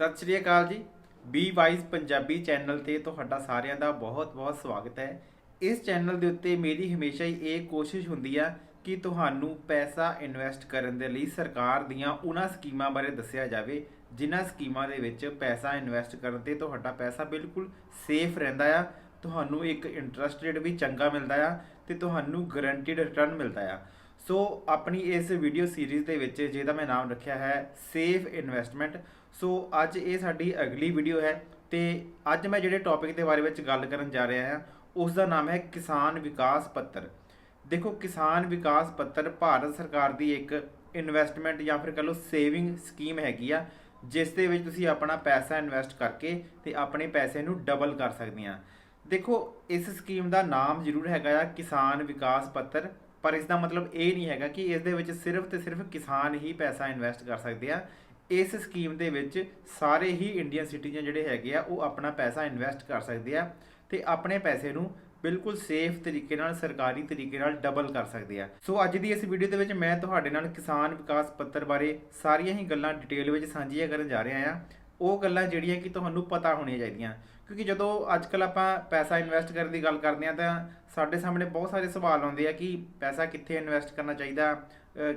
ਸਤਿ ਸ਼੍ਰੀ ਅਕਾਲ ਜੀ। B wise Punjabi channel ਤੇ ਤੁਹਾਡਾ ਸਾਰਿਆਂ ਦਾ ਬਹੁਤ-ਬਹੁਤ ਸਵਾਗਤ ਹੈ। ਇਸ ਚੈਨਲ ਦੇ ਉੱਤੇ ਮੇਰੀ ਹਮੇਸ਼ਾ ਹੀ ਇਹ ਕੋਸ਼ਿਸ਼ ਹੁੰਦੀ ਆ ਕਿ ਤੁਹਾਨੂੰ ਪੈਸਾ ਇਨਵੈਸਟ ਕਰਨ ਦੇ ਲਈ ਸਰਕਾਰ ਦੀਆਂ ਉਹਨਾਂ ਸਕੀਮਾਂ ਬਾਰੇ ਦੱਸਿਆ ਜਾਵੇ, ਜਿਨ੍ਹਾਂ ਸਕੀਮਾਂ ਦੇ ਵਿੱਚ ਪੈਸਾ ਇਨਵੈਸਟ ਕਰਨ ਤੇ ਤੁਹਾਡਾ ਪੈਸਾ ਬਿਲਕੁਲ ਸੇਫ ਰਹਿੰਦਾ ਆ, ਤੁਹਾਨੂੰ ਇੱਕ ਇੰਟਰਸਟ ਰੇਟ ਵੀ ਚੰਗਾ ਮਿਲਦਾ ਆ ਤੇ ਤੁਹਾਨੂੰ ਗਰੰਟੀਡ ਰਿਟਰਨ ਮਿਲਦਾ ਆ। ਸੋ ਆਪਣੀ ਇਸ ਵੀਡੀਓ ਸੀਰੀਜ਼ ਦੇ ਵਿੱਚ, ਜਿਹਦਾ ਮੈਂ ਨਾਮ ਰੱਖਿਆ ਹੈ ਸੇਫ ਇਨਵੈਸਟਮੈਂਟ ਸੋ ਅੱਜ ਇਹ ਸਾਡੀ ਅਗਲੀ ਵੀਡੀਓ ਹੈ ਤੇ ਅੱਜ ਮੈਂ ਜਿਹੜੇ ਟੌਪਿਕ ਦੇ ਬਾਰੇ ਵਿੱਚ ਗੱਲ ਕਰਨ ਜਾ ਰਿਹਾ ਹਾਂ ਉਸ ਦਾ ਨਾਮ ਹੈ ਕਿਸਾਨ ਵਿਕਾਸ ਪੱਤਰ। ਦੇਖੋ, ਕਿਸਾਨ ਵਿਕਾਸ ਪੱਤਰ ਭਾਰਤ ਸਰਕਾਰ ਦੀ ਇੱਕ ਇਨਵੈਸਟਮੈਂਟ ਜਾਂ ਫਿਰ ਕਹ ਲਓ ਸੇਵਿੰਗ ਸਕੀਮ ਹੈਗੀ ਆ, ਜਿਸ ਦੇ ਵਿੱਚ ਤੁਸੀਂ ਆਪਣਾ ਪੈਸਾ ਇਨਵੈਸਟ ਕਰਕੇ ਤੇ ਆਪਣੇ ਪੈਸੇ ਨੂੰ ਡਬਲ ਕਰ ਸਕਦੇ ਆ। ਦੇਖੋ, ਇਸ ਸਕੀਮ ਦਾ ਨਾਮ ਜ਼ਰੂਰ ਹੈਗਾ ਆ ਕਿਸਾਨ ਵਿਕਾਸ ਪੱਤਰ, ਪਰ ਇਸ ਦਾ ਮਤਲਬ ਇਹ ਨਹੀਂ ਹੈਗਾ ਕਿ ਇਸ ਦੇ ਵਿੱਚ ਸਿਰਫ ਤੇ ਸਿਰਫ ਕਿਸਾਨ ਹੀ ਪੈਸਾ ਇਨਵੈਸਟ ਕਰ ਸਕਦੇ ਆ। ਇਸ ਸਕੀਮ ਦੇ ਵਿੱਚ ਸਾਰੇ ਹੀ ਇੰਡੀਅਨ ਸਿਟੀਜ਼ਨ ਜਿਹੜੇ ਹੈਗੇ ਆ, ਉਹ ਆਪਣਾ ਪੈਸਾ ਇਨਵੈਸਟ ਕਰ ਸਕਦੇ ਆ ਤੇ ਆਪਣੇ ਪੈਸੇ ਨੂੰ ਬਿਲਕੁਲ ਸੇਫ ਤਰੀਕੇ ਨਾਲ, ਸਰਕਾਰੀ ਤਰੀਕੇ ਨਾਲ ਡਬਲ ਕਰ ਸਕਦੇ ਆ। ਸੋ ਅੱਜ ਦੀ ਇਸ ਵੀਡੀਓ ਦੇ ਵਿੱਚ ਮੈਂ ਤੁਹਾਡੇ ਨਾਲ ਕਿਸਾਨ ਵਿਕਾਸ ਪੱਤਰ ਬਾਰੇ ਸਾਰੀਆਂ ਹੀ ਗੱਲਾਂ ਡਿਟੇਲ ਵਿੱਚ ਸਾਂਝੀਆਂ ਕਰਨ ਜਾ ਰਿਹਾ ਆ। ਉਹ ਗੱਲਾਂ ਜਿਹੜੀਆਂ ਕਿ ਤੁਹਾਨੂੰ ਪਤਾ ਹੋਣੀਆਂ ਚਾਹੀਦੀਆਂ। ਕਿਉਂਕਿ ਜਦੋਂ ਅੱਜ ਅੱਜਕੱਲ ਆਪਾਂ ਪੈਸਾ ਇਨਵੈਸਟ ਕਰਨ ਦੀ ਗੱਲ ਕਰਦੇ ਆ ਤਾਂ ਸਾਡੇ ਸਾਹਮਣੇ ਬਹੁਤ ਸਾਰੇ ਸਵਾਲ ਆਉਂਦੇ ਆ ਕਿ ਪੈਸਾ ਕਿੱਥੇ ਇਨਵੈਸਟ ਕਰਨਾ ਚਾਹੀਦਾ?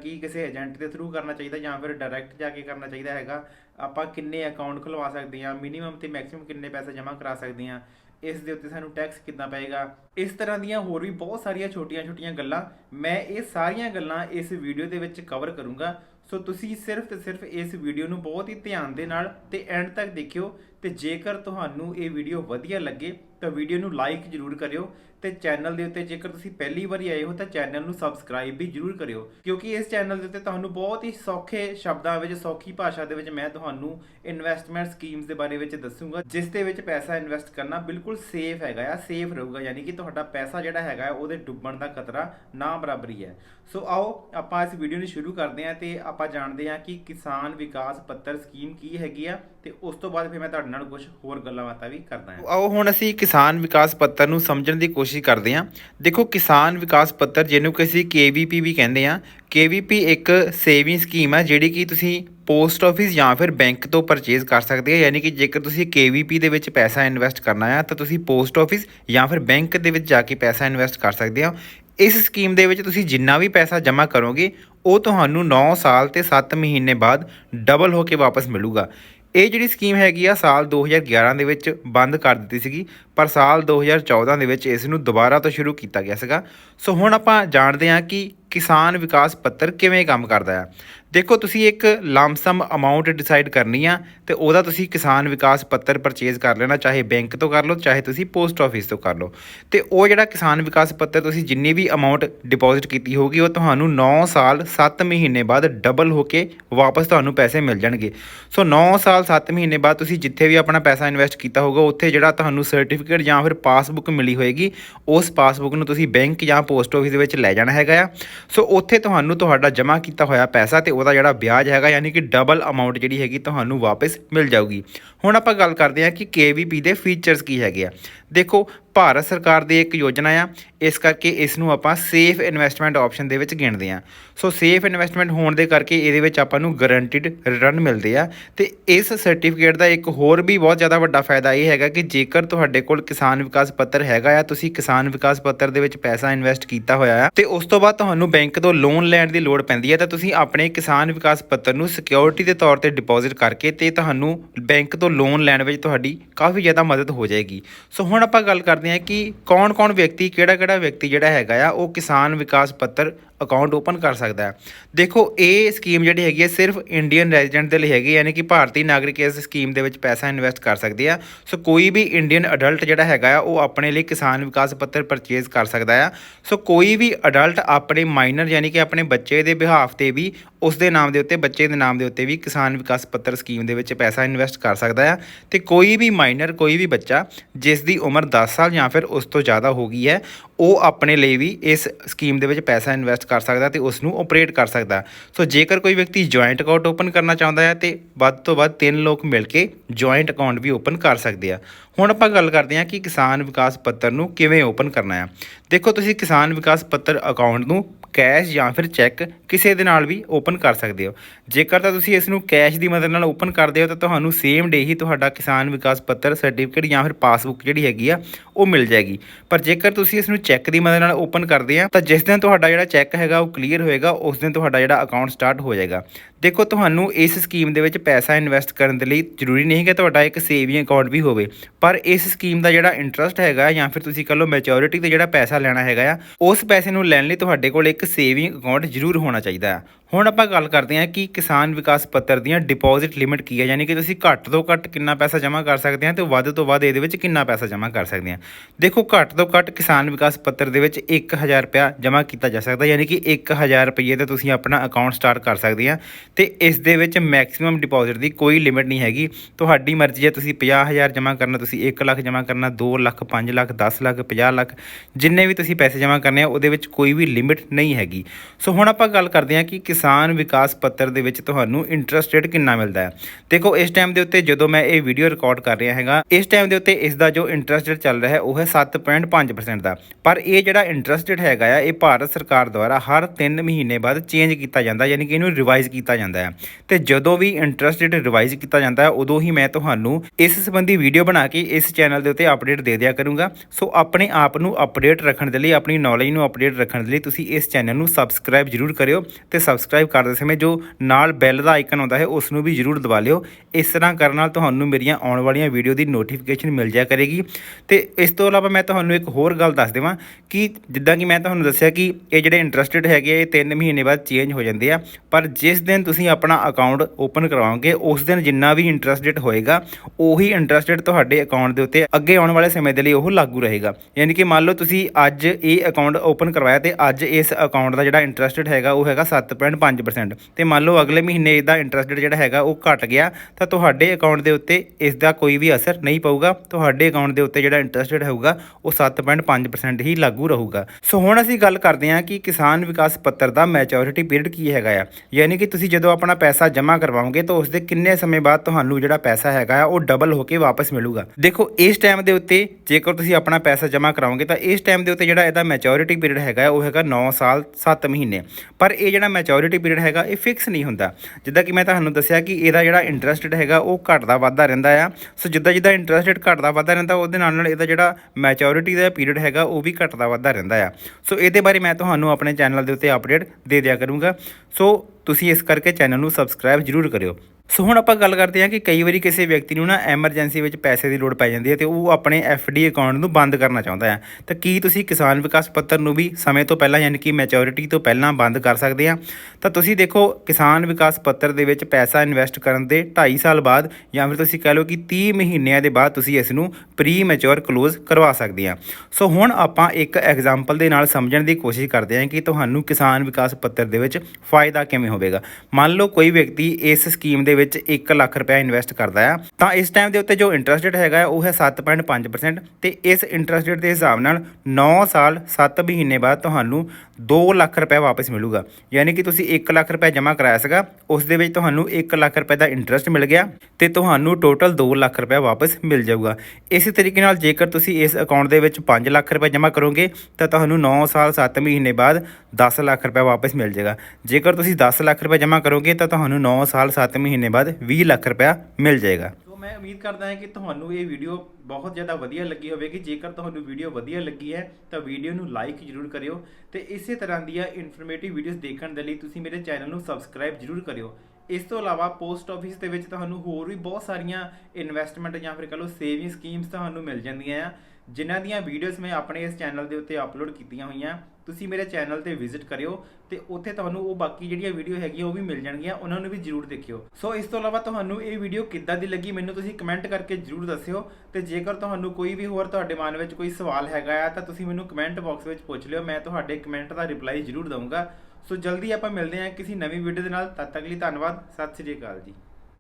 ਕੀ ਕਿਸੇ ਏਜੰਟ ਦੇ ਥਰੂ ਕਰਨਾ ਚਾਹੀਦਾ ਜਾਂ ਫਿਰ ਡਾਇਰੈਕਟ ਜਾ ਕੇ ਕਰਨਾ ਚਾਹੀਦਾ ਹੈਗਾ, ਆਪਾਂ ਕਿੰਨੇ ਅਕਾਊਂਟ ਖੁਲਵਾ ਸਕਦੇ ਹਾਂ ਮਿਨੀਮਮ ਤੇ ਮੈਕਸਿਮਮ ਕਿੰਨੇ ਪੈਸੇ ਜਮ੍ਹਾਂ ਕਰਾ ਸਕਦੇ ਹਾਂ, ਇਸ ਦੇ ਉੱਤੇ ਸਾਨੂੰ ਟੈਕਸ ਕਿੰਨਾ ਪਏਗਾ? ਇਸ ਤਰ੍ਹਾਂ ਦੀਆਂ ਹੋਰ ਵੀ ਬਹੁਤ ਸਾਰੀਆਂ ਛੋਟੀਆਂ-ਛੋਟੀਆਂ ਗੱਲਾਂ, ਮੈਂ ਇਹ ਸਾਰੀਆਂ ਗੱਲਾਂ ਇਸ ਵੀਡੀਓ ਦੇ ਵਿੱਚ ਕਵਰ ਕਰੂੰਗਾ। ਸੋ ਤੁਸੀਂ ਸਿਰਫ ਤੇ ਸਿਰਫ ਇਸ ਵੀਡੀਓ ਨੂੰ ਬਹੁਤ ਹੀ ਧਿਆਨ ਦੇ ਨਾਲ ਤੇ ਐਂਡ ਤੱਕ ਦੇਖਿਓ। ਤੇ ਜੇਕਰ ਤੁਹਾਨੂੰ ਇਹ ਵੀਡੀਓ ਵਧੀਆ ਲੱਗੇ ਤਾਂ ਵੀਡੀਓ ਨੂੰ ਲਾਈਕ ਜ਼ਰੂਰ ਕਰਿਓ ਤੇ ਚੈਨਲ ਦੇ ਉੱਤੇ ਜੇਕਰ ਤੁਸੀਂ ਪਹਿਲੀ ਵਾਰੀ ਆਏ ਹੋ ਤਾਂ ਚੈਨਲ ਨੂੰ ਸਬਸਕ੍ਰਾਈਬ ਵੀ ਜ਼ਰੂਰ ਕਰਿਓ। ਕਿਉਂਕਿ ਇਸ ਚੈਨਲ ਦੇ ਉੱਤੇ ਤੁਹਾਨੂੰ ਬਹੁਤ ਹੀ ਸੌਖੇ ਸ਼ਬਦਾਂ ਵਿੱਚ ਸੌਖੀ ਭਾਸ਼ਾ ਦੇ ਵਿੱਚ ਮੈਂ ਤੁਹਾਨੂੰ ਇਨਵੈਸਟਮੈਂਟ ਸਕੀਮਸ ਦੇ ਬਾਰੇ ਵਿੱਚ ਦੱਸੂਗਾ ਜਿਸ ਦੇ ਵਿੱਚ ਪੈਸਾ ਇਨਵੈਸਟ ਕਰਨਾ ਬਿਲਕੁਲ ਸੇਫ ਹੈਗਾ ਆ ਸੇਫ ਰਹੂਗਾ ਯਾਨੀ ਕਿ ਤੁਹਾਡਾ ਪੈਸਾ ਜਿਹੜਾ ਹੈਗਾ ਆ, ਉਹਦੇ ਡੁੱਬਣ ਦਾ ਖਤਰਾ ਨਾ ਬਰਾਬਰੀ ਹੈ। ਸੋ ਆਓ ਆਪਾਂ ਇਸ ਵੀਡੀਓ ਨੂੰ ਸ਼ੁਰੂ ਕਰਦੇ ਹਾਂ ਤੇ ਆਪਾਂ ਜਾਣਦੇ ਹਾਂ ਕਿ ਕਿਸਾਨ ਵਿਕਾਸ ਪੱਤਰ ਸਕੀਮ ਕੀ ਹੈਗੀ ਆ ਤੇ ਉਸ ਤੋਂ ਬਾਅਦ ਫਿਰ ਮੈਂ ਤੁਹਾਡੇ ਨਾਲ ਕੁਝ ਹੋਰ ਗੱਲਾਂ ਬਾਤਾਂ ਵੀ ਕਰਦਾ ਹਾਂ। ਆਓ ਹੁਣ ਅਸੀਂ ਕਿਸਾਨ ਵਿਕਾਸ ਪੱਤਰ ਨੂੰ ਸਮਝਣ ਦੀ ਕੋਸ਼ਿਸ਼ ਕਰਦੇ ਹਾਂ। ਦੇਖੋ ਕਿਸਾਨ ਵਿਕਾਸ ਪੱਤਰ ਜਿਹਨੂੰ ਕਿ ਅਸੀਂ KVP ਵੀ ਕਹਿੰਦੇ ਹਾਂ। KVP ਇੱਕ ਸੇਵਿੰਗ ਸਕੀਮ ਹੈ ਜਿਹੜੀ ਕਿ ਤੁਸੀਂ ਪੋਸਟ ਆਫਿਸ ਜਾਂ ਫਿਰ ਬੈਂਕ ਤੋਂ ਪਰਚੇਜ਼ ਕਰ ਸਕਦੇ ਹੋ। ਯਾਨੀ ਕਿ ਜੇਕਰ ਤੁਸੀਂ KVP ਦੇ ਵਿੱਚ ਪੈਸਾ ਇਨਵੈਸਟ ਕਰਨਾ ਹੈ, ਤਾਂ ਤੁਸੀਂ ਪੋਸਟ ਆਫਿਸ ਜਾਂ ਫਿਰ ਬੈਂਕ ਦੇ ਵਿੱਚ ਜਾ ਕੇ ਪੈਸਾ ਇਨਵੈਸਟ ਕਰ ਸਕਦੇ ਹੋ। ਇਸ ਸਕੀਮ ਦੇ ਵਿੱਚ ਤੁਸੀਂ ਜਿੰਨਾ ਵੀ ਪੈਸਾ ਜਮ੍ਹਾਂ ਕਰੋਗੇ, ਉਹ ਤੁਹਾਨੂੰ 9 ਸਾਲ ਤੇ 7 ਮਹੀਨੇ ਬਾਅਦ ਡਬਲ ਹੋ ਕੇ ਵਾਪਸ ਮਿਲੂਗਾ। ਇਹ ਜਿਹੜੀ ਸਕੀਮ ਹੈਗੀ ਆ ਸਾਲ 2011 ਦੇ ਵਿੱਚ ਬੰਦ ਕਰ ਦਿੱਤੀ ਸੀਗੀ। ਪਰ ਸਾਲ 2014 ਦੇ ਵਿੱਚ ਇਸ ਨੂੰ ਦੁਬਾਰਾ ਤੋਂ ਸ਼ੁਰੂ ਕੀਤਾ ਗਿਆ ਸੀਗਾ। ਸੋ ਹੁਣ ਆਪਾਂ ਜਾਣਦੇ ਹਾਂ ਕਿ ਕਿਸਾਨ ਵਿਕਾਸ ਪੱਤਰ ਕਿਵੇਂ ਕੰਮ ਕਰਦਾ ਹੈ। ਦੇਖੋ, ਤੁਸੀਂ ਇੱਕ ਲੰਮਸਮ ਅਮਾਉਂਟ ਡਿਸਾਈਡ ਕਰਨੀ ਆ ਤੇ ਉਹਦਾ ਤੁਸੀਂ ਕਿਸਾਨ ਵਿਕਾਸ ਪੱਤਰ ਪਰਚੇਜ਼ ਕਰ ਲੈਣਾ, ਚਾਹੇ ਬੈਂਕ ਤੋਂ ਕਰ ਲਓ, ਚਾਹੇ ਤੁਸੀਂ ਪੋਸਟ ਆਫਿਸ ਤੋਂ ਕਰ ਲਓ। ਤੇ ਉਹ ਜਿਹੜਾ ਕਿਸਾਨ ਵਿਕਾਸ ਪੱਤਰ ਤੁਸੀਂ ਜਿੰਨੀ ਵੀ ਅਮਾਉਂਟ ਡਿਪੋਜ਼ਿਟ ਕੀਤੀ ਹੋਗੀ ਉਹ ਤੁਹਾਨੂੰ 9 ਸਾਲ 7 ਮਹੀਨੇ ਬਾਅਦ ਡਬਲ ਹੋ ਕੇ ਵਾਪਸ ਤੁਹਾਨੂੰ ਪੈਸੇ ਮਿਲ ਜਾਣਗੇ। ਸੋ 9 ਸਾਲ 7 ਮਹੀਨੇ ਬਾਅਦ ਤੁਸੀਂ ਜਿੱਥੇ ਵੀ ਆਪਣਾ ਪੈਸਾ ਇਨਵੈਸਟ ਕੀਤਾ ਹੋਗਾ ਉੱਥੇ ਜਿਹੜਾ ਤੁਹਾਨੂੰ ਸਰਟੀਫਿਕੇਟ ਜਾਂ ਫਿਰ ਪਾਸਬੁੱਕ ਮਿਲੀ ਹੋਏਗੀ, ਉਸ ਪਾਸਬੁੱਕ ਨੂੰ ਤੁਸੀਂ ਬੈਂਕ ਜਾਂ ਪੋਸਟ ਆਫਿਸ ਦੇ ਵਿੱਚ ਲੈ ਜਾਣਾ ਹੈਗਾ ਆ। ਸੋ ਉੱਥੇ ਤੁਹਾਨੂੰ ਤੁਹਾਡਾ ਜਮ੍ਹਾਂ ਕੀਤਾ ਹੋਇਆ ਪੈਸਾ ਤੇ ਉਹਦਾ ਜਿਹੜਾ ਵਿਆਜ ਹੈਗਾ, ਯਾਨੀ ਕਿ ਡਬਲ ਅਮਾਉਂਟ ਜਿਹੜੀ ਹੈਗੀ ਤੁਹਾਨੂੰ ਵਾਪਸ ਮਿਲ ਜਾਊਗੀ। ਹੁਣ ਆਪਾਂ ਗੱਲ ਕਰਦੇ ਹਾਂ ਕਿ KVP ਦੇ ਫੀਚਰਸ ਕੀ ਹੈਗੇ ਆ। ਦੇਖੋ ਭਾਰਤ ਸਰਕਾਰ ਦੀ ਇੱਕ ਯੋਜਨਾ ਆ, ਇਸ ਕਰਕੇ ਇਸ ਨੂੰ ਆਪਾਂ ਸੇਫ ਇਨਵੈਸਟਮੈਂਟ ਆਪਸ਼ਨ ਦੇ ਵਿੱਚ ਗਿਣਦੇ ਆ। ਸੋ ਸੇਫ ਇਨਵੈਸਟਮੈਂਟ ਹੋਣ ਦੇ ਕਰਕੇ ਇਹਦੇ ਵਿੱਚ ਆਪਾਂ ਨੂੰ ਗਾਰੰਟੀਡ ਰਿਟਰਨ ਮਿਲਦੇ ਆ ਤੇ ਇਸ ਸਰਟੀਫਿਕੇਟ ਦਾ ਇੱਕ ਹੋਰ ਵੀ ਬਹੁਤ ਜ਼ਿਆਦਾ ਵੱਡਾ ਫਾਇਦਾ ਇਹ ਹੈਗਾ ਕਿ ਜੇਕਰ ਤੁਹਾਡੇ ਕੋਲ ਕਿਸਾਨ ਵਿਕਾਸ ਪੱਤਰ ਹੈਗਾ ਆ, ਤੁਸੀਂ ਕਿਸਾਨ ਵਿਕਾਸ ਪੱਤਰ ਦੇ ਵਿੱਚ ਪੈਸਾ ਇਨਵੈਸਟ ਕੀਤਾ ਹੋਇਆ ਆ ਤੇ ਉਸ ਤੋਂ ਬਾਅਦ ਤੁਹਾਨੂੰ ਬੈਂਕ ਤੋਂ ਲੋਨ ਲੈਣ ਦੀ ਲੋੜ ਪੈਂਦੀ ਹੈ ਤਾਂ ਤੁਸੀਂ ਆਪਣੇ ਕਿਸਾਨ ਵਿਕਾਸ ਪੱਤਰ ਨੂੰ ਸਿਕਿਉਰਿਟੀ ਦੇ ਤੌਰ ਤੇ ਡਿਪੋਜ਼ਿਟ ਕਰਕੇ ਤੇ ਤੁਹਾਨੂੰ ਬੈਂਕ ਤੋਂ ਲੋਨ ਲੈਣ ਵਿੱਚ ਤੁਹਾਡੀ ਕਾਫੀ ਜ਼ਿਆਦਾ ਮਦਦ ਹੋ ਜਾਏਗੀ। ਸੋ ਹੁਣ ਆਪਾਂ ਗੱਲ ਕਰਦੇ ਹਾਂ ਕਿ ਕੌਣ-ਕੌਣ ਵਿਅਕਤੀ ਕਿਹੜਾ-ਕਿਹੜਾ ਵਿਅਕਤੀ ਜਿਹੜਾ ਹੈਗਾ ਆ ਉਹ ਕਿਸਾਨ ਵਿਕਾਸ ਪੱਤਰ ਅਕਾਊਂਟ ਓਪਨ ਕਰ ਸਕਦਾ ਹੈ। ਦੇਖੋ, ਇਹ ਸਕੀਮ ਜਿਹੜੀ ਹੈਗੀ ਹੈ ਸਿਰਫ ਇੰਡੀਅਨ ਰੈਜ਼ੀਡੈਂਟ ਦੇ ਲਈ ਹੈਗੀ ਯਾਨੀ ਕਿ ਭਾਰਤੀ ਨਾਗਰਿਕ ਇਸ ਸਕੀਮ ਦੇ ਵਿੱਚ ਪੈਸਾ ਇਨਵੈਸਟ ਕਰ ਸਕਦੇ ਆ ਸੋ ਕੋਈ ਵੀ ਇੰਡੀਅਨ ਅਡਲਟ ਜਿਹੜਾ ਹੈਗਾ ਆ, ਉਹ ਆਪਣੇ ਲਈ ਕਿਸਾਨ ਵਿਕਾਸ ਪੱਤਰ ਪਰਚੇਜ਼ ਕਰ ਸਕਦਾ ਆ। ਸੋ ਕੋਈ ਵੀ ਅਡਲਟ ਆਪਣੇ ਮਾਈਨਰ ਯਾਨੀ ਕਿ ਆਪਣੇ ਬੱਚੇ ਦੇ ਬਿਹਾਫ ਤੇ ਵੀ, ਉਸ ਦੇ ਨਾਮ ਦੇ ਉੱਤੇ, ਬੱਚੇ ਦੇ ਨਾਮ ਦੇ ਉੱਤੇ ਵੀ ਕਿਸਾਨ ਵਿਕਾਸ ਪੱਤਰ ਸਕੀਮ ਦੇ ਵਿੱਚ ਪੈਸਾ ਇਨਵੈਸਟ ਕਰ ਸਕਦਾ ਆ। ਤੇ ਕੋਈ ਵੀ ਮਾਈਨਰ ਕੋਈ ਵੀ ਬੱਚਾ, ਜਿਸ ਦੀ ਉਮਰ 10 ਸਾਲ ਜਾਂ ਫਿਰ ਉਸ ਤੋਂ ਜ਼ਿਆਦਾ ਹੋ ਗਈ ਹੈ, ਉਹ ਆਪਣੇ ਲਈ ਵੀ ਇਸ ਸਕੀਮ ਦੇ ਵਿੱਚ ਪੈਸਾ ਇਨਵੈਸਟ ਕਰ ਸਕਦਾ ਤੇ ਉਸ ਨੂੰ ਆਪਰੇਟ ਕਰ ਸਕਦਾ। ਸੋ ਜੇਕਰ ਕੋਈ ਵਿਅਕਤੀ ਜੁਆਇੰਟ ਅਕਾਊਂਟ ਓਪਨ ਕਰਨਾ ਚਾਹੁੰਦਾ ਹੈ ਤੇ ਵੱਧ ਤੋਂ ਵੱਧ ਤਿੰਨ ਲੋਕ ਮਿਲ ਕੇ ਜੁਆਇੰਟ ਅਕਾਊਂਟ ਵੀ ਓਪਨ ਕਰ ਸਕਦੇ ਆ। ਹੁਣ ਆਪਾਂ ਗੱਲ ਕਰਦੇ ਹਾਂ ਕਿ ਕਿਸਾਨ ਵਿਕਾਸ ਪੱਤਰ ਨੂੰ ਕਿਵੇਂ ਓਪਨ ਕਰਨਾ ਹੈ। ਦੇਖੋ, ਤੁਸੀਂ ਕਿਸਾਨ ਵਿਕਾਸ ਪੱਤਰ ਅਕਾਊਂਟ ਨੂੰ ਕੈਸ਼ ਜਾਂ ਫਿਰ ਚੈੱਕ ਕਿਸੇ ਦੇ ਨਾਲ ਵੀ ਓਪਨ ਕਰ ਸਕਦੇ ਹੋ। ਜੇਕਰ ਤਾਂ ਤੁਸੀਂ ਇਸ ਨੂੰ ਕੈਸ਼ ਦੀ ਮਦਦ ਨਾਲ ਓਪਨ ਕਰਦੇ ਹੋ ਤਾਂ ਤੁਹਾਨੂੰ ਸੇਮ ਡੇ ਹੀ ਤੁਹਾਡਾ ਕਿਸਾਨ ਵਿਕਾਸ ਪੱਤਰ ਸਰਟੀਫਿਕੇਟ ਜਾਂ ਫਿਰ ਪਾਸਬੁੱਕ ਜਿਹੜੀ ਹੈਗੀ ਆ ਉਹ ਮਿਲ ਜਾਏਗੀ। ਪਰ ਜੇਕਰ ਤੁਸੀਂ ਇਸ ਨੂੰ ਚੈੱਕ ਦੀ ਮਦਦ ਨਾਲ ਓਪਨ ਕਰਦੇ ਆ, ਤਾਂ ਜਿਸ ਦਿਨ ਤੁਹਾਡਾ ਜਿਹੜਾ ਚੈੱਕ ਹੈਗਾ, ਉਹ ਕਲੀਅਰ ਹੋਏਗਾ, ਉਸ ਦਿਨ ਤੁਹਾਡਾ ਜਿਹੜਾ ਅਕਾਊਂਟ ਸਟਾਰਟ ਹੋ ਜਾਏਗਾ। ਦੇਖੋ, ਤੁਹਾਨੂੰ ਇਸ ਸਕੀਮ ਦੇ ਵਿੱਚ ਪੈਸਾ ਇਨਵੈਸਟ ਕਰਨ ਦੇ ਲਈ ਜ਼ਰੂਰੀ ਨਹੀਂ ਕਿ ਤੁਹਾਡਾ ਇੱਕ ਸੇਵਿੰਗ ਅਕਾਊਂਟ ਵੀ ਹੋਵੇ, ਪਰ ਇਸ ਸਕੀਮ ਦਾ ਜਿਹੜਾ ਇੰਟਰਸਟ ਹੈਗਾ ਜਾਂ ਫਿਰ ਤੁਸੀਂ ਕਹ ਲਓ ਮੈਚੋਰਿਟੀ ਤੇ ਜਿਹੜਾ ਪੈਸਾ ਲੈਣਾ ਹੈਗਾ ਆ, ਉਸ ਪੈਸੇ ਨੂੰ ਲੈਣ ਲਈ ਤੁਹਾਡੇ ਕੋਲ ਇੱਕ ਸੇਵਿੰਗ ਅਕਾਊਂਟ ਜ਼ਰੂਰ ਹੋਣਾ ਚਾਹੀਦਾ ਹੈ। ਹੁਣ ਆਪਾਂ ਗੱਲ ਕਰਦੇ ਹਾਂ ਕਿ ਕਿਸਾਨ ਵਿਕਾਸ ਪੱਤਰ ਦੀਆਂ ਡਿਪੋਜ਼ਿਟ ਲਿਮਿਟ ਕੀ ਹੈ, ਯਾਨੀ ਕਿ ਤੁਸੀਂ ਘੱਟ ਤੋਂ ਘੱਟ ਕਿੰਨਾ ਪੈਸਾ ਜਮ੍ਹਾਂ ਕਰ ਸਕਦੇ ਆ ਤੇ ਵੱਧ ਤੋਂ ਵੱਧ ਇਹਦੇ ਵਿੱਚ ਕਿੰਨਾ ਪੈਸਾ ਜਮ੍ਹਾਂ ਕਰ ਸਕਦੇ ਆ ਦੇਖੋ, ਘੱਟ ਤੋਂ ਘੱਟ ਕਿਸਾਨ ਵਿਕਾਸ ਪੱਤਰ ਦੇ ਵਿੱਚ 1000 ਰੁਪਇਆ ਜਮ੍ਹਾਂ ਕੀਤਾ ਜਾ ਸਕਦਾ, ਯਾਨੀ ਕਿ 1000 ਰੁਪਏ ਤੇ ਤੁਸੀਂ ਆਪਣਾ ਅਕਾਊਂਟ ਸਟਾਰਟ ਕਰ ਸਕਦੇ ਆ। ਤੇ ਇਸ ਦੇ ਵਿੱਚ ਮੈਕਸਿਮਮ ਡਿਪੋਜ਼ਿਟ ਦੀ ਕੋਈ ਲਿਮਿਟ ਨਹੀਂ ਹੈਗੀ। ਤੁਹਾਡੀ ਮਰਜ਼ੀ ਹੈ, ਤੁਸੀਂ 50000 ਜਮ੍ਹਾਂ ਕਰਨਾ, ਤੁਸੀਂ 1 ਲੱਖ ਜਮ੍ਹਾਂ ਕਰਨਾ 2 ਲੱਖ 5 ਲੱਖ 10 ਲੱਖ 50 ਲੱਖ, ਜਿੰਨੇ ਵੀ ਤੁਸੀਂ ਪੈਸੇ ਜਮ੍ਹਾਂ ਕਰਨੇ ਆ, ਉਹਦੇ ਵਿੱਚ ਕੋਈ ਵੀ ਲਿਮਿਟ ਨਹੀਂ ਹੈਗੀ। ਸੋ ਹੁਣ ਆਪਾਂ ਗੱਲ ਕਰਦੇ ਹਾਂ ਕਿ ਕਿਸਾਨ ਵਿਕਾਸ ਪੱਤਰ ਦੇ ਵਿੱਚ ਤੁਹਾਨੂੰ ਇੰਟਰਸਟ ਰੇਟ ਕਿੰਨਾ ਮਿਲਦਾ ਹੈ। ਦੇਖੋ, ਇਸ ਟਾਈਮ ਦੇ ਉੱਤੇ ਜਦੋਂ ਮੈਂ ਇਹ ਵੀਡੀਓ ਰਿਕਾਰਡ ਕਰ ਰਿਹਾ ਹੈਗਾ, ਇਸ ਟਾਈਮ ਦੇ ਉੱਤੇ ਇਸ ਦਾ ਜੋ ਇੰਟਰਸਟ ਰੇਟ ਚੱਲ ਰਿਹਾ ਹੈ, ਉਹ ਹੈ 7.5% ਦਾ। ਪਰ ਇਹ ਜਿਹੜਾ ਇੰਟਰਸਟ ਰੇਟ ਹੈਗਾ ਆ, ਇਹ ਭਾਰਤ ਸਰਕਾਰ ਦੁਆਰਾ ਹਰ 3 ਮਹੀਨੇ ਬਾਅਦ ਚੇਂਜ ਕੀਤਾ ਜਾਂਦਾ, ਯਾਨੀ ਕਿ ਇਹਨੂੰ ਰਿਵਾਈਜ਼ ਕੀਤਾ ਜਾਂਦਾ ਹੈ। ਤੇ ਜਦੋਂ ਵੀ ਇੰਟਰਸਟ ਰੇਟ ਰਿਵਾਈਜ਼ ਕੀਤਾ ਜਾਂਦਾ ਹੈ, ਉਦੋਂ ਹੀ ਮੈਂ ਤੁਹਾਨੂੰ ਇਸ ਸੰਬੰਧੀ ਵੀਡੀਓ ਬਣਾ ਕੇ ਇਸ ਚੈਨਲ ਦੇ ਉੱਤੇ ਅਪਡੇਟ ਦੇ ਦਿਆ ਕਰੂੰਗਾ। ਸੋ ਆਪਣੇ ਆਪ ਨੂੰ ਅਪਡੇਟ ਰੱਖਣ ਦੇ ਲਈ, ਆਪਣੀ ਨੌਲੇਜ ਨੂੰ ਅਪਡੇਟ ਰੱਖਣ ਦੇ ਲਈ ਤੁਸੀਂ ਇਸ ਚੈਨਲ ਨੂੰ ਸਬਸਕ੍ਰਾਈਬ ਜ਼ਰੂਰ ਕਰਿਓ ਤੇ ਸਬਸਕ੍ਰਾਈਬ ਕਰਦੇ ਸਮੇਂ ਜੋ ਨਾਲ ਬੈਲ ਦਾ ਆਈਕਨ ਆਉਂਦਾ ਹੈ, ਉਸ ਨੂੰ ਵੀ ਜ਼ਰੂਰ ਦਬਾ ਲਿਓ। ਇਸ ਤਰ੍ਹਾਂ ਕਰਨ ਨਾਲ ਤੁਹਾਨੂੰ ਮੇਰੀਆਂ ਆਉਣ ਵਾਲੀਆਂ ਵੀਡੀਓ ਦੀ ਨੋਟੀਫਿਕੇਸ਼ਨ ਮਿਲ ਜਾਇਆ ਕਰੇਗੀ। ਤੇ ਇਸ ਤੋਂ ਇਲਾਵਾ ਮੈਂ ਤੁਹਾਨੂੰ ਇੱਕ ਹੋਰ ਗੱਲ ਦੱਸ ਦੇਵਾਂ ਕਿ ਜਿੱਦਾਂ ਕਿ ਮੈਂ ਤੁਹਾਨੂੰ ਦੱਸਿਆ ਕਿ ਇਹ ਜਿਹੜੇ ਇੰਟਰਸਟਡ ਹੈਗੇ ਇਹ 3 ਮਹੀਨੇ ਬਾਅਦ ਚੇਂਜ ਹੋ ਜਾਂਦੇ ਆ, ਪਰ ਜਿਸ ਦਿਨ ਤੁਸੀਂ ਆਪਣਾ ਅਕਾਊਂਟ ਓਪਨ ਕਰਵਾਓਗੇ, ਉਸ ਦਿਨ ਜਿੰਨਾ ਵੀ ਇੰਟਰਸਟ ਰੇਟ ਹੋਏਗਾ, ਉਹੀ ਇੰਟਰਸਟ ਰੇਟ ਤੁਹਾਡੇ ਅਕਾਊਂਟ ਦੇ ਉੱਤੇ ਅੱਗੇ ਆਉਣ ਵਾਲੇ ਸਮੇਂ ਦੇ ਲਈ ਉਹ ਲਾਗੂ ਰਹੇਗਾ। ਯਾਨੀ ਕਿ ਮੰਨ ਲਓ ਤੁਸੀਂ ਅੱਜ ਇਹ ਅਕਾਊਂਟ ਓਪਨ ਕਰਵਾਇਆ ਤੇ ਅੱਜ ਇਸ ਅਕਾਊਂਟ ਦਾ ਜਿਹੜਾ ਇੰਟਰਸਟ ਰੇਟ ਹੈਗਾ, ਉਹ ਹੈਗਾ 7.5% ਤੇ ਮੰਨ ਲਓ ਅਗਲੇ ਮਹੀਨੇ ਇਹਦਾ ਇੰਟਰਸਟ ਰੇਟ ਜਿਹੜਾ ਹੈਗਾ, ਉਹ ਘਟ ਗਿਆ, ਤਾਂ ਤੁਹਾਡੇ ਅਕਾਊਂਟ ਦੇ ਉੱਤੇ ਇਸ ਦਾ ਕੋਈ ਵੀ ਅਸਰ ਨਹੀਂ ਪਊਗਾ। ਤੁਹਾਡੇ ਅਕਾਊਂਟ ਦੇ ਉੱਤੇ ਜਿਹੜਾ ਇੰਟਰਸਟ ਰੇਟ ਹੋਊਗਾ, ਉਹ 7.5% ਹੀ ਲਾਗੂ ਰਹੂਗਾ। ਸੋ ਹੁਣ ਅਸੀਂ ਗੱਲ ਕਰਦੇ ਹਾਂ ਕਿ ਕਿਸਾਨ ਵਿਕਾਸ ਪੱਤਰ ਦਾ ਮੈਚੁਰਿਟੀ ਪੀਰੀਅਡ ਕੀ ਹੈਗਾ ਆ। ਯਾਨੀ ਕਿ ਤੁਸੀਂ ਜਦੋਂ ਆਪਣਾ ਪੈਸਾ ਜਮ੍ਹਾਂ ਕਰਵਾਓਗੇ ਤਾਂ ਉਸ ਦੇ ਕਿੰਨੇ ਸਮੇਂ ਬਾਅਦ ਤੁਹਾਨੂੰ ਜਿਹੜਾ ਪੈਸਾ ਹੈਗਾ ਆ, ਉਹ ਡਬਲ ਹੋ ਕੇ ਵਾਪਸ ਮਿਲੂਗਾ। ਦੇਖੋ, ਇਸ ਟਾਈਮ ਦੇ ਉੱਤੇ ਜੇਕਰ ਤੁਸੀਂ ਆਪਣਾ ਪੈਸਾ ਜਮ੍ਹਾਂ ਕਰਾਓਗੇ ਤਾਂ ਇਸ ਟਾਈਮ ਦੇ ਉੱਤੇ ਜਿਹੜਾ ਇਹਦਾ ਮੈਚੁਰਿਟੀ ਪੀਰੀਅਡ ਹੈਗਾ ਉਹ ਹੈਗਾ 9 ਸਾਲ 7 ਮਹੀਨੇ। ਪਰ ਇਹ ਜਿਹੜਾ ਮੈਚੁਰਿਟੀ ਪੀਰੀਅਡ ਹੈਗਾ, ਇਹ ਫਿਕਸ ਨਹੀਂ ਹੁੰਦਾ। ਜਿੱਦਾਂ ਕਿ ਮੈਂ ਤੁਹਾਨੂੰ ਦੱਸਿਆ ਕਿ ਇਹਦਾ ਜਿਹੜਾ ਇੰਟਰਸਟ ਰੇਟ ਹੈਗਾ, ਉਹ ਘਟਦਾ ਵੱਧਦਾ ਰਹਿੰਦਾ ਆ। ਸੋ ਜਿੱਦਾਂ ਜਿੱਦਾਂ ਇੰਟਰਸਟ ਰੇਟ ਘਟਦਾ ਵੱਧਦਾ ਰਹਿੰਦਾ, ਉਹਦੇ ਨਾਲ ਨਾਲ ਇਹਦਾ ਜਿਹੜਾ ਮੈਚੋਰਿਟੀ ਦਾ ਪੀਰੀਅਡ ਹੈਗਾ, ਉਹ ਵੀ ਘਟਦਾ ਵੱਧਦਾ ਰਹਿੰਦਾ ਆ। ਸੋ ਇਹਦੇ ਬਾਰੇ ਮੈਂ ਤੁਹਾਨੂੰ ਆਪਣੇ ਚੈਨਲ ਦੇ ਉੱਤੇ ਅਪਡੇਟ ਦੇ ਦਿਆ ਕਰੂੰਗਾ। ਸੋ ਤੁਸੀਂ ਇਸ ਕਰਕੇ ਚੈਨਲ ਨੂੰ ਸਬਸਕ੍ਰਾਈਬ ਜ਼ਰੂਰ ਕਰਿਓ। ਸੋ ਹੁਣ ਆਪਾਂ ਗੱਲ ਕਰਦੇ ਹਾਂ ਕਿ ਕਈ ਵਾਰੀ ਕਿਸੇ ਵਿਅਕਤੀ ਨੂੰ ਨਾ ਐਮਰਜੈਂਸੀ ਵਿੱਚ ਪੈਸੇ ਦੀ ਲੋੜ ਪੈ ਜਾਂਦੀ ਹੈ ਤੇ ਉਹ ਆਪਣੇ ਡੀ ਅਕਾਊਂਟ ਨੂੰ ਬੰਦ ਕਰਨਾ ਚਾਹੁੰਦਾ ਹੈ। ਤਾਂ ਕੀ ਤੁਸੀਂ ਕਿਸਾਨ ਵਿਕਾਸ ਪੱਤਰ ਨੂੰ ਵੀ ਸਮੇਂ ਤੋਂ ਪਹਿਲਾਂ ਯਾਨੀ ਕਿ ਮੈਚੋਰਿਟੀ ਤੋਂ ਪਹਿਲਾਂ ਬੰਦ ਕਰ ਸਕਦੇ ਆ ਤਾਂ ਤੁਸੀਂ ਦੇਖੋ, ਕਿਸਾਨ ਵਿਕਾਸ ਪੱਤਰ ਦੇ ਵਿੱਚ ਪੈਸਾ ਇਨਵੈਸਟ ਕਰਨ ਦੇ 2.5 ਸਾਲ ਬਾਅਦ ਜਾਂ ਫਿਰ ਤੁਸੀਂ ਕਹਿ ਲਓ ਕਿ 30 ਮਹੀਨਿਆਂ ਦੇ ਬਾਅਦ ਤੁਸੀਂ ਇਸ ਨੂੰ ਪ੍ਰੀ ਮੈਚੁਰ ਕਲੋਜ਼ ਕਰਵਾ ਸਕਦੇ ਆ ਸੋ ਹੁਣ ਆਪਾਂ ਇੱਕ ਐਗਜ਼ਾਮਪਲ ਦੇ ਨਾਲ ਸਮਝਣ ਦੀ ਕੋਸ਼ਿਸ਼ ਕਰਦੇ ਹਾਂ ਕਿ ਤੁਹਾਨੂੰ ਕਿਸਾਨ ਵਿਕਾਸ ਪੱਤਰ ਦੇ ਵਿੱਚ ਫਾਇਦਾ ਕਿਵੇਂ ਹੋਵੇ। ਹੋਵੇਗਾ। ਮੰਨ ਲਓ ਕੋਈ ਵਿਅਕਤੀ ਇਸ ਸਕੀਮ ਦੇ ਵਿੱਚ 1 ਲੱਖ ਰੁਪਏ ਇਨਵੈਸਟ ਕਰਦਾ ਆ, ਤਾਂ ਇਸ ਟਾਈਮ ਦੇ ਉੱਤੇ ਜੋ ਇੰਟਰਸਟ ਰੇਟ ਹੈਗਾ ਉਹ ਹੈ 7.5% ਤੇ ਇਸ ਇੰਟਰਸਟ ਰੇਟ ਦੇ ਹਿਸਾਬ ਨਾਲ 9 ਸਾਲ 7 ਮਹੀਨੇ ਬਾਅਦ ਤੁਹਾਨੂੰ 2 ਲੱਖ ਰੁਪਏ ਵਾਪਸ ਮਿਲੂਗਾ। ਯਾਨੀ ਕਿ ਤੁਸੀਂ 1 ਲੱਖ ਰੁਪਏ ਜਮ੍ਹਾਂ ਕਰਾਇਆ ਸੀਗਾ, ਉਸ ਦੇ ਵਿੱਚ ਤੁਹਾਨੂੰ 1 ਲੱਖ ਰੁਪਏ ਦਾ ਇੰਟਰਸਟ ਮਿਲ ਗਿਆ ਤੇ ਤੁਹਾਨੂੰ ਟੋਟਲ 2 ਲੱਖ ਰੁਪਏ ਵਾਪਸ ਮਿਲ ਜਾਊਗਾ। ਇਸੇ ਤਰੀਕੇ ਨਾਲ ਜੇਕਰ ਤੁਸੀਂ ਇਸ ਅਕਾਊਂਟ ਦੇ ਵਿੱਚ 5 ਲੱਖ ਰੁਪਏ ਜਮ੍ਹਾਂ ਕਰੋਗੇ, ਤਾਂ ਤੁਹਾਨੂੰ 9 ਸਾਲ 7 ਮਹੀਨੇ ਬਾਅਦ 10 ਲੱਖ ਰੁਪਏ ਵਾਪਸ ਮਿਲ ਜਾਏਗਾ। ਜੇਕਰ ਤੁਸੀਂ 10 ਲੱਖ ਰੁਪਏ ਜਮ੍ਹਾਂ ਕਰੋਗੇ, ਤਾਂ ਤੁਹਾਨੂੰ 9 ਸਾਲ 7 ਮਹੀਨੇ ਬਾਅਦ 20 ਲੱਖ ਰੁਪਏ ਮਿਲ ਜਾਏਗਾ। ਮੈਂ ਉਮੀਦ ਕਰਦਾ ਹਾਂ ਕਿ ਤੁਹਾਨੂੰ ਇਹ ਵੀਡੀਓ ਬਹੁਤ ਜ਼ਿਆਦਾ ਵਧੀਆ ਲੱਗੀ ਹੋਵੇਗੀ। ਜੇਕਰ ਤੁਹਾਨੂੰ ਵੀਡੀਓ ਵਧੀਆ ਲੱਗੀ ਹੈ, ਤਾਂ ਵੀਡੀਓ ਨੂੰ ਲਾਈਕ ਜ਼ਰੂਰ ਕਰਿਓ ਤੇ ਇਸੇ ਤਰ੍ਹਾਂ ਦੀਆਂ ਇਨਫੋਰਮੇਟਿਵ ਵੀਡੀਓਜ਼ ਦੇਖਣ ਦੇ ਲਈ ਤੁਸੀਂ ਮੇਰੇ ਚੈਨਲ ਨੂੰ ਸਬਸਕ੍ਰਾਈਬ ਜ਼ਰੂਰ ਕਰਿਓ। ਇਸ ਤੋਂ ਇਲਾਵਾ ਪੋਸਟ ਆਫਿਸ ਦੇ ਵਿੱਚ ਤੁਹਾਨੂੰ ਹੋਰ ਵੀ ਬਹੁਤ ਸਾਰੀਆਂ ਇਨਵੈਸਟਮੈਂਟ ਜਾਂ ਫਿਰ ਕਹ ਲਓ ਸੇਵਿੰਗ ਸਕੀਮਸ ਤੁਹਾਨੂੰ ਮਿਲ ਜਾਂਦੀਆਂ ਆ। ਜਿਨ੍ਹਾਂ ਦੀਆਂ ਵੀਡੀਓਜ਼ ਮੈਂ ਆਪਣੇ ਇਸ ਚੈਨਲ ਦੇ ਉੱਤੇ ਅਪਲੋਡ ਕੀਤੀਆਂ ਹੋਈਆਂ, ਤੁਸੀਂ ਮੇਰੇ ਚੈਨਲ ਤੇ ਵਿਜ਼ਿਟ ਕਰਿਓ ਤੇ ਉੱਥੇ ਤੁਹਾਨੂੰ ਉਹ ਬਾਕੀ ਜਿਹੜੀਆਂ ਵੀਡੀਓ ਹੈਗੀਆਂ ਉਹ ਵੀ ਮਿਲ ਜਾਣਗੀਆਂ, ਉਹਨਾਂ ਨੂੰ ਵੀ ਜਰੂਰ ਦੇਖਿਓ। ਸੋ ਇਸ ਤੋਂ ਇਲਾਵਾ ਤੁਹਾਨੂੰ ਇਹ ਵੀਡੀਓ ਕਿੱਦਾਂ ਦੀ ਲੱਗੀ ਮੈਨੂੰ ਤੁਸੀਂ ਕਮੈਂਟ ਕਰਕੇ ਜਰੂਰ ਦੱਸਿਓ ਤੇ ਜੇਕਰ ਤੁਹਾਨੂੰ ਕੋਈ ਵੀ ਹੋਰ ਤੁਹਾਡੇ ਮਨ ਵਿੱਚ ਕੋਈ ਸਵਾਲ ਹੈਗਾ ਆ, ਤਾਂ ਤੁਸੀਂ ਮੈਨੂੰ ਕਮੈਂਟ ਬਾਕਸ ਵਿੱਚ ਪੁੱਛ ਲਿਓ, ਮੈਂ ਤੁਹਾਡੇ ਕਮੈਂਟ ਦਾ ਰਿਪਲਾਈ ਜਰੂਰ ਦਊਂਗਾ। ਸੋ ਜਲਦੀ ਆਪਾਂ ਮਿਲਦੇ ਹਾਂ ਕਿਸੇ ਨਵੀਂ ਵੀਡੀਓ ਦੇ ਨਾਲ, ਤਦ ਤੱਕ ਲਈ ਧੰਨਵਾਦ, ਸਤਿ ਸ੍ਰੀ ਅਕਾਲ ਜੀ।